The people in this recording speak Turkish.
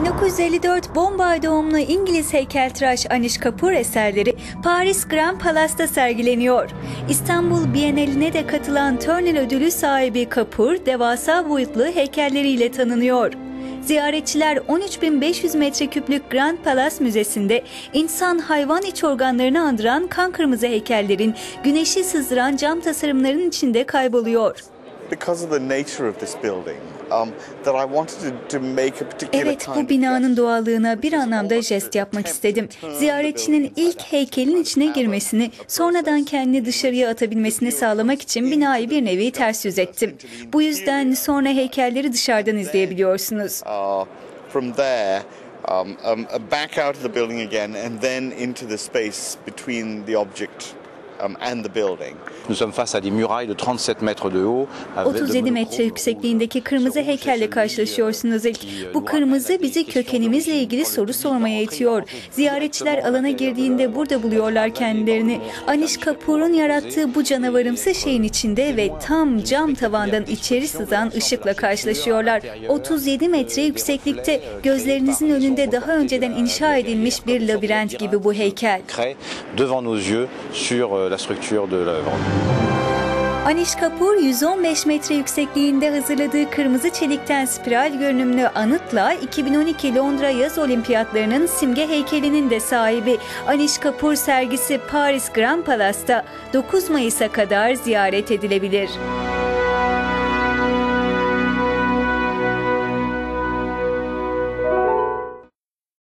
1954 Bombay doğumlu İngiliz heykeltıraş Anish Kapoor eserleri Paris Grand Palace'ta sergileniyor. İstanbul Bienali'ne de katılan Turner ödülü sahibi Kapoor, devasa boyutlu heykelleriyle tanınıyor. Ziyaretçiler 13.500 metreküplük Grand Palace Müzesi'nde insan hayvan iç organlarını andıran kan kırmızı heykellerin güneşi sızdıran cam tasarımların içinde kayboluyor. Because of the nature of this building, um, that I wanted to, to make a particular Evet, bu binanın doğallığına bir anlamda jest yapmak istedim. Ziyaretçinin ilk heykelin içine girmesini, sonradan kendini dışarıya atabilmesini sağlamak için binayı bir nevi ters yüz ettim. Bu yüzden sonra heykelleri dışarıdan izleyebiliyorsunuz. Uh, from there, um, um, back out of the building again, and then into the space between the object um, and the building. Nous sommes face à des murailles de 37 mètres de haut. avec de 37 metre yüksekliğindeki kırmızı heykelle karşılaşıyorsunuz ilk. Bu kırmızı bizi kökenimizle ilgili soru sormaya itiyor. Ziyaretçiler alana girdiğinde burada buluyorlar kendilerini. Anish Kapoor'un yarattığı bu canavarımsı şeyin içinde ve tam cam tavandan içeri sızan ışıkla karşılaşıyorlar. 37 metre yükseklikte gözlerinizin önünde daha önceden inşa edilmiş bir labirent gibi bu heykel. La structure de l'œuvre. Anish Kapoor 115 metre yüksekliğinde hazırladığı kırmızı çelikten spiral görünümlü anıtla 2012 Londra Yaz Olimpiyatlarının simge heykelinin de sahibi Anish Kapoor sergisi Paris Grand Palace'ta 9 Mayıs'a kadar ziyaret edilebilir.